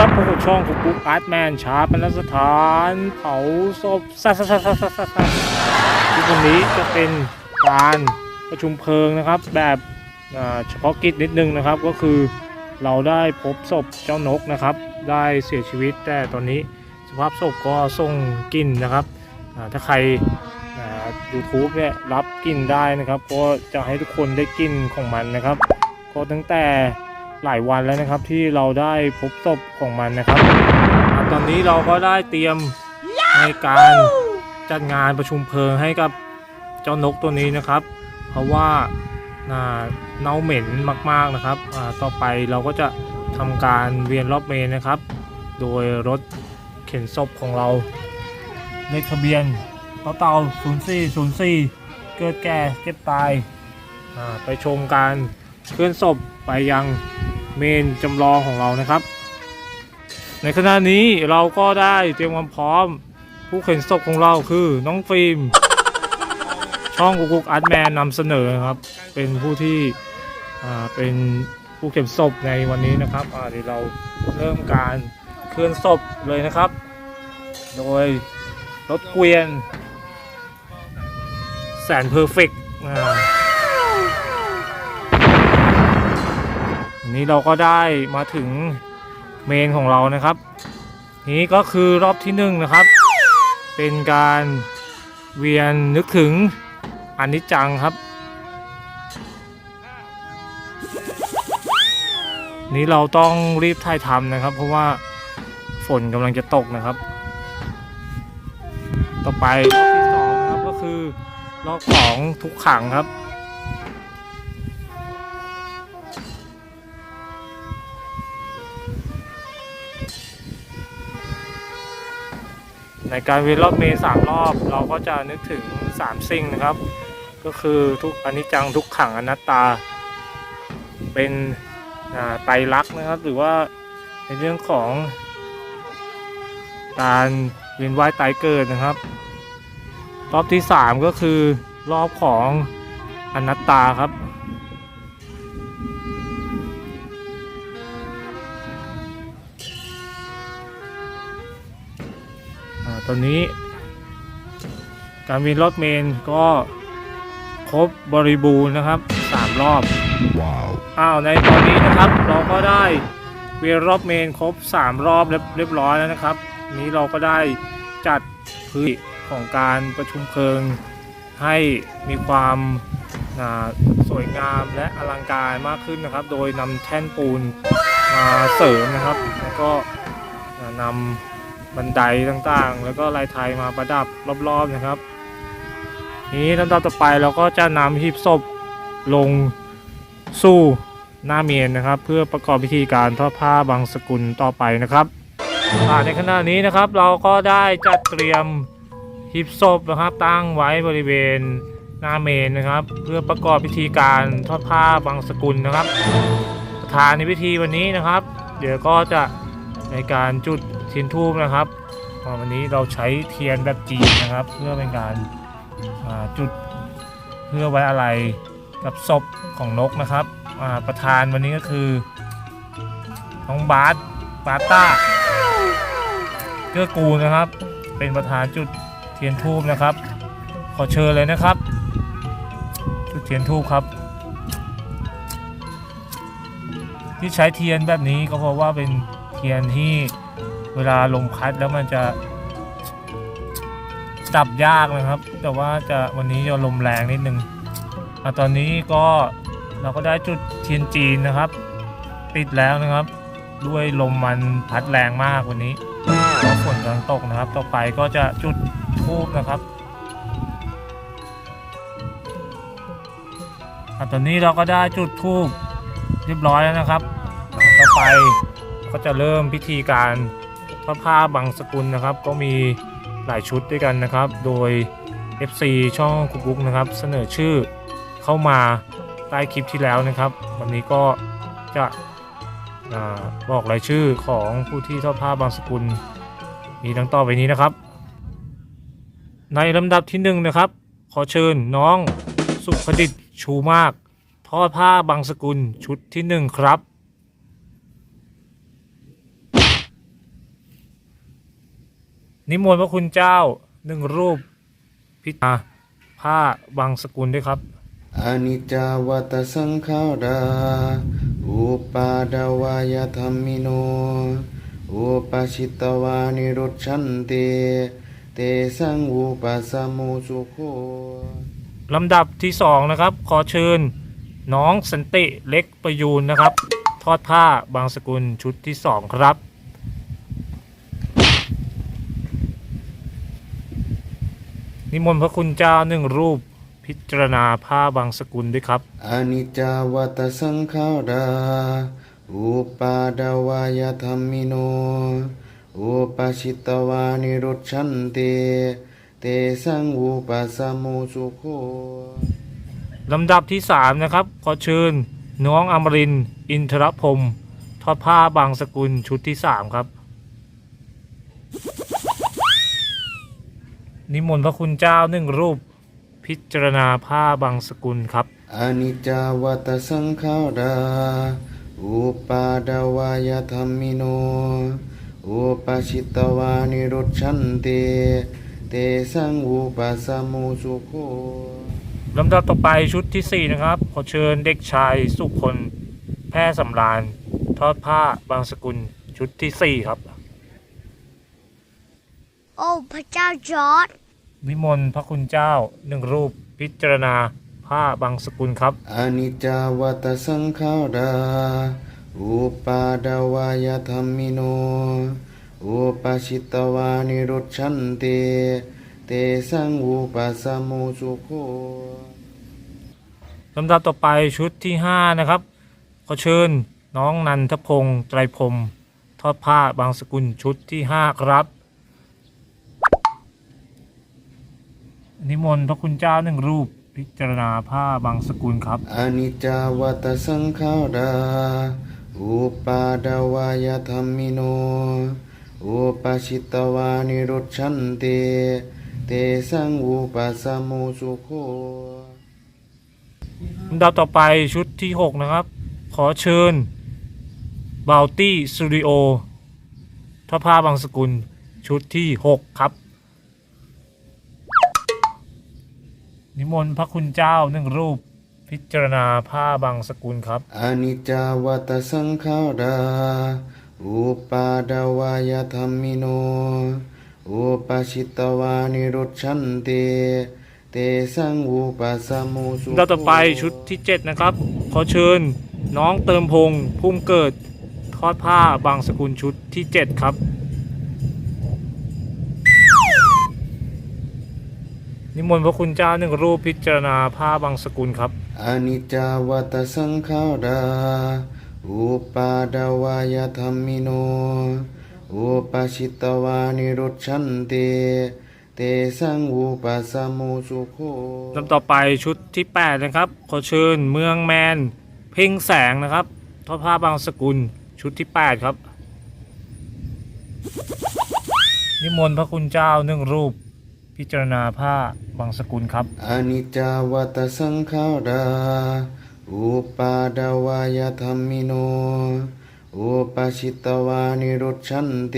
รับพวกบช่องของปุ๊กอาร์ตแมนชาปนสถานเผาศพซัสซัสซัสซัสซัสซัสที่วันนี้จะเป็นการประชุมเพลิงนะครับ แบบเฉพาะกิจนิดนึงนะครับ ก็คือเราได้พบศพเจ้านกนะครับ ได้เสียชีวิตแต่ตอนนี้สภาพศพก็ส่งกลิ่นนะครับถ้าใครยูทูบเนี่ยรับกลิ่นได้นะครับ ก็จะให้ทุกคนได้กลิ่นของมันนะครับ ก็ตั้งแต่ หลายวันแล้วนะครับที่เราได้พบศพของมันนะครับ ตอนนี้เราก็ได้เตรียมในการจัดงานประชุมเพลิงให้กับเจ้านกตัวนี้นะครับ เพราะว่าอ่าเน่าเหม็นมากๆนะครับต่อไปเราก็จะทำการเวียนรอบเมนนะครับ โดยรถเข็นศพของเราเลขทะเบียนต่อเต่า0404 เกิดแก่เจ็บตายไปชมการเคลื่อนศพ ไปยังเมนจำลองของเรานะครับ ในขณะนี้เราก็ได้เตรียมความพร้อม ผู้เข็นศพของเราคือน้องฟิล์มช่องกุ๊กกุ๊กอาร์ตแมนนำเสนอครับ เป็นผู้ที่เป็นผู้เข็นศพในวันนี้นะครับเดี๋ยวเราเริ่มการเคลื่อนศพเลยนะครับ โดยรถเกวียนแสนเพอร์เฟกต์ นี้เราก็ได้มาถึงเมนของเรานะครับ นี้ก็คือรอบที่หนึ่งนะครับ เป็นการเวียนนึกถึงอนิจจังครับ นี้เราต้องรีบถ่ายทำนะครับ เพราะว่าฝนกำลังจะตกนะครับ ต่อไปรอบที่สองนะครับก็คือรอบของทุกขังครับ ในการเวียนรอบเมนสามรอบ เราก็จะนึกถึงสามสิ่งนะครับ ก็คือทุกอนิจจังทุกขังอนัตตา เป็นไตรลักษณ์นะครับ หรือว่าในเรื่องของการเวียนว่ายตายเกิดนะครับ รอบที่สามก็คือรอบของอนัตตาครับ อ่าตอนนี้ การวินรถเมนก็ครบบริบูรณ์นะครับสามรอบ Wow. อ้าว ในตอนนี้นะครับ เราก็ได้เวียนรอบเมนครบสามรอบเรียบเรียบร้อยแล้วนะครับ นี้เราก็ได้จัดพื้นของการประชุมเพลิงให้มีความอ่าสวยงามและอลังการมากขึ้นนะครับ โดยนำแท่นปูนมาเสริมนะครับ แล้วก็อ่านำ บันไดต่างๆ แล้วก็ลายไทยมาประดับรอบๆนะครับ นี้ลำดับต่อไปเราก็จะนำหีบศพลงสู่หน้าเมนนะครับ เพื่อประกอบพิธีการทอดผ้าบางสกุลต่อไปนะครับในขณะนี้นะครับเราก็ได้จัดเตรียมหีบศพนะครับตั้งไว้บริเวณหน้าเมนนะครับ เพื่อประกอบพิธีการทอดผ้าบางสกุลนะครับประธานในพิธีวันนี้นะครับ เดี๋ยวก็จะ ในการจุดเทียนทูบนะครับวันนี้เราใช้เทียนแบบจีนนะครับ เพื่อเป็นการาจุดเพื่อไว้อะไรกับศพของนกนะครับประธานวันนี้ก็คือน้องบาสบาต้าเกื้อกูลนะครับ เป็นประธานจุดเทียนทูบนะครับ ขอเชิญเลยนะครับ จุดเทียนทูบครับ ที่ใช้เทียนแบบนี้ก็เพราะว่าเป็น เทียนที่เวลาลมพัดแล้วมันจะดับยากนะครับ แต่ว่าจะวันนี้จะลมแรงนิดนึงอะตอนนี้ก็เราก็ได้จุดเทียนจีนนะครับ ติดแล้วนะครับ ด้วยลมมันพัดแรงมากวันนี้เพราะฝนกำลังตกนะครับ ต่อไปก็จะจุดทูบนะครับอตอนนี้เราก็ได้จุดทูบเรียบร้อยแล้วนะครับ ต่อไป ก็จะเริ่มพิธีการทอดผ้าบางสกุลนะครับ ก็มีหลายชุดด้วยกันนะครับ โดย FC ช่องคุกบุ๊กนะครับ เสนอชื่อเข้ามาใต้คลิปที่แล้วนะครับ วันนี้ก็จะอบอกรายชื่อของผู้ที่ทอดผ้าบางสกุล มีดังต่อไปนี้นะครับ ในลำดับที่หนึ่งนะครับ ขอเชิญน้องสุขดิตชูมาก ทอดผ้าบางสกุลชุดที่หนึ่งครับ นิมนต์พระคุณเจ้าหนึ่งรูปพิจารณาผ้าบางสกุลด้วยครับ อนิจจาวัตสังขาราอุปาดาวายธรรมิโน อุปชิตวานิรุชชันเต เตสังอุปสมโมสุโคลำดับที่สองนะครับ ขอเชิญน้องสันติเล็กประยูนนะครับ ทอดผ้าบางสกุลชุดที่สองครับ นิมนต์พระคุณเจ้าหนึ่งรูปพิจารณาผ้าบางสกุลด้วยครับอนิจจาวัตสังขาราอุปาดาวายธรรมิโน อุปชิตวานิรุชชันเต เตสังอุปสมโมสุโคลำดับที่สามนะครับ ขอเชิญน้องอมรินทร์อินทรพรหมทอดผ้าบางสกุลชุดที่สามครับ นิมนต์พระคุณเจ้าหนึ่งรูปพิจารณาผ้าบางสกุลครับ อนิจจาวัตสังขาราอุปาดาวายธรรมิโน อุปชิตวานิรุชชันเต เตสังอุปสมโมสุโคลำดับต่อไปชุดที่สี่นะครับ ขอเชิญเด็กชายสุคน แพร่สำราญ ทอดผ้าบางสกุลชุดที่สี่ครับ โอ้ พระเจ้าจอร์ด นิมนต์พระคุณเจ้าหนึ่งรูปพิจารณาผ้าบางสกุลครับ อนิจจาวัตสังขาราอุปาดาวายธรรมิโน อุปชิตวานิรุชชันเต เตสังอุปสมโมสุโคลำดับต่อไปชุดที่ห้านะครับ ขอเชิญน้องนันทพงศ์ไตรพรหมทอดผ้าบางสกุลชุดที่ห้าครับ นิมนต์พระคุณเจ้าหนึ่งรูปพิจารณาผ้าบางสกุลครับอนิจจาวัตสังขาราอุปาดาวายธรรมิโน อุปชิตวานิรุชชันเต เตสังอุปสมโมสุโคลำดับต่อไปชุดที่หกนะครับ ขอเชิญบ o ลตี้สตูดิโอทอดผ้าบางสกุลชุดที่หกครับ นิมนต์พระคุณเจ้าหนึ่งรูป พิจารณาผ้าบางสกุลครับ อนิจจาวัตสังขาราอุปาดาวายธรรมิโน อุปชิตวานิรุชชันเตเตสังอุปสมโมสุโคลำดับต่อไปชุดที่ 7 นะครับ ขอเชิญน้องเติมพงษ์พุ่มเกิดทอดผ้าบางสกุลชุดที่ 7 ครับ นิมนต์พระคุณเจ้าหนึ่งรูปพิจารณาผ้าบางสกุลครับอนิจจาวัตสังขาราอุปาดาวายธรรมิโน อุปชิตวานิรุชชันเตเตสังอุปสมโมสุโคลำต่อไปชุดที่ 8 นะครับ ขอเชิญเมืองแมน เพ่งแสงนะครับทอดผ้าบางสกุลชุดที่ 8 ครับ นิมนต์พระคุณเจ้าหนึ่งรูป พิจารณาผ้าบางสกุลครับอนิจจาวัตสังขาราอุปาดาวายธรรมิโน อุปชิตวานิรุชชันเต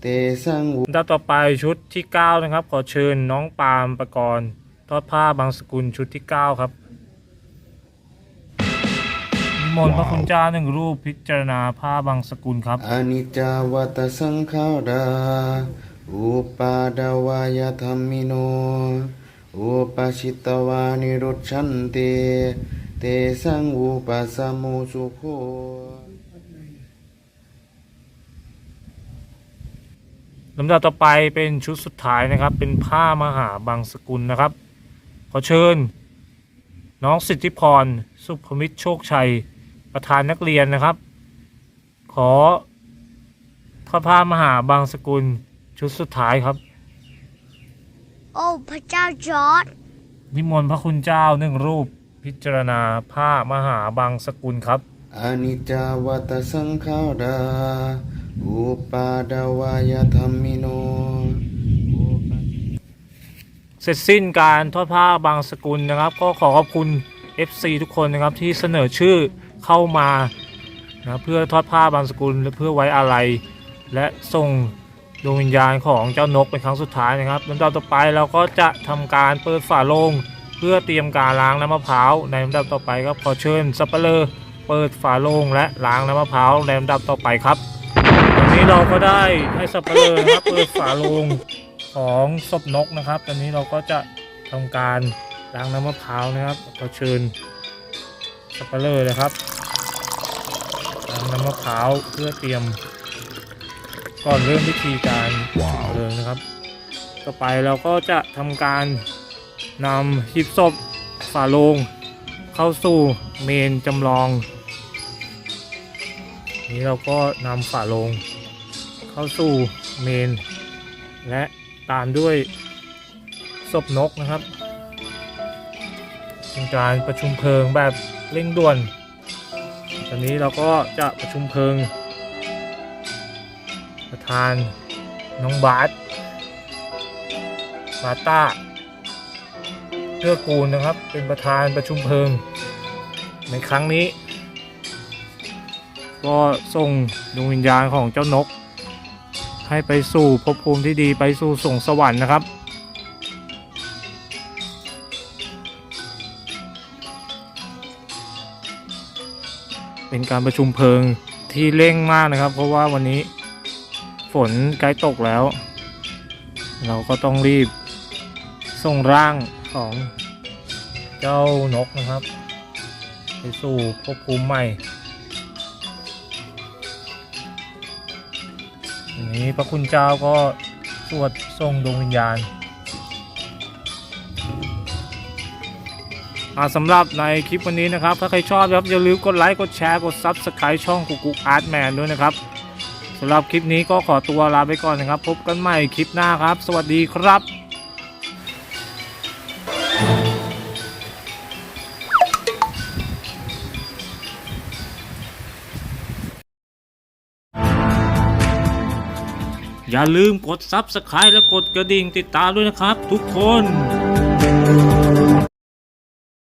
เตสังอุลำดับต่อไปชุดที่ 9 นะครับ ขอเชิญน้องปาล์มประกรณ์ทอดผ้าบางสกุลชุดที่ 9 ครับนิมนต์พระคุณเจ้าหนึ่งรูปพิจารณาผ้าบางสกุลครับ อนิจจาวัตสังขารา อุปาดาวายธรรมิโน อุปชิตวานิรุชันเต เตสังอุปสมโมสุโคลำดับต่อไปเป็นชุดสุดท้ายนะครับ เป็นผ้ามหาบางสกุลนะครับ ขอเชิญ น้องสิทธิพร สุภมิตรโชคชัย ประธานนักเรียนนะครับ ขอทอดผ้ามหาบางสกุล ชุดสุดท้ายครับ โอ้พระเจ้าจอร์ดนิมนต์พระคุณเจ้าหนึ่งรูปพิจารณาผ้ามหาบางสกุลครับ อนิจจาวัตสังขาราอุปาดาวายธรรมิโน เสร็จสิ้นการทอดผ้าบางสกุลนะครับ ก็ขอขอบคุณ FC ทุกคนนะครับที่เสนอชื่อเข้ามานะเพื่อทอดผ้าบางสกุลและเพื่อไว้อาลัยและส่ง ดวงวิญญาณของเจ้านกเป็นครั้งสุดท้ายนะครับลำดับต่อไปเราก็จะทำการเปิดฝาโลง เพื่อเตรียมการล้างน้ำมะพร้าวในลำดับต่อไปครับขอเชิญสับเปลือเปิดฝาโลงและล้างน้ำมะพร้าวในลำดับต่อไปครับตอนนี้เราก็ได้ให้สับเปลือครับเปิดฝาโลงของศพนกนะครับ ตอนนี้เราก็จะทำการล้างน้ำมะพร้าวนะครับขอเชิญสับเปลือนะครับล้างน้ำมะพร้าวเพื่อเตรียม ก่อนเริ่มพิธีการเพลิงนะครับ ต่อไปเราก็จะทำการนำหีบศพฝาโลง เข้าสู่เมนจำลอง นี้เราก็นำฝาโลง เข้าสู่เมน และตามด้วยศพนกนะครับเป็นการประชุมเพลิงแบบเร่งด่วน ตอนนี้เราก็จะประชุมเพลิง ประธาน น้องบาสมาต้าเพื่อกูลนะครับ เป็นประธานประชุมเพลิง ในครั้งนี้ ก็ส่งดวงวิญญาณของเจ้านก ให้ไปสู่ภพภูมิที่ดีไปสู่สวงสวรรค์นะครับเป็นการประชุมเพลิงที่เร่งมากนะครับ เพราะว่าวันนี้ ฝนใกล้ตกแล้ว เราก็ต้องรีบ ส่งร่างของเจ้านกนะครับ ไปสู่ภพภูมิใหม่ทีนี้พระคุณเจ้าก็สวดส่งดวงวิญญาณอาสำหรับในคลิปวันนี้นะครับ ถ้าใครชอบนะครับอย่าลืมกดไลค์ กดแชร์ กด Subscribe ช่องกุกกุกอาร์ตแมนด้วยนะครับ สำหรับคลิปนี้ก็ขอตัวลาไปก่อนนะครับ พบกันใหม่คลิปหน้าครับ สวัสดีครับอย่าลืมกด Subscribe และกดกระดิ่งติดตามด้วยนะครับทุกคน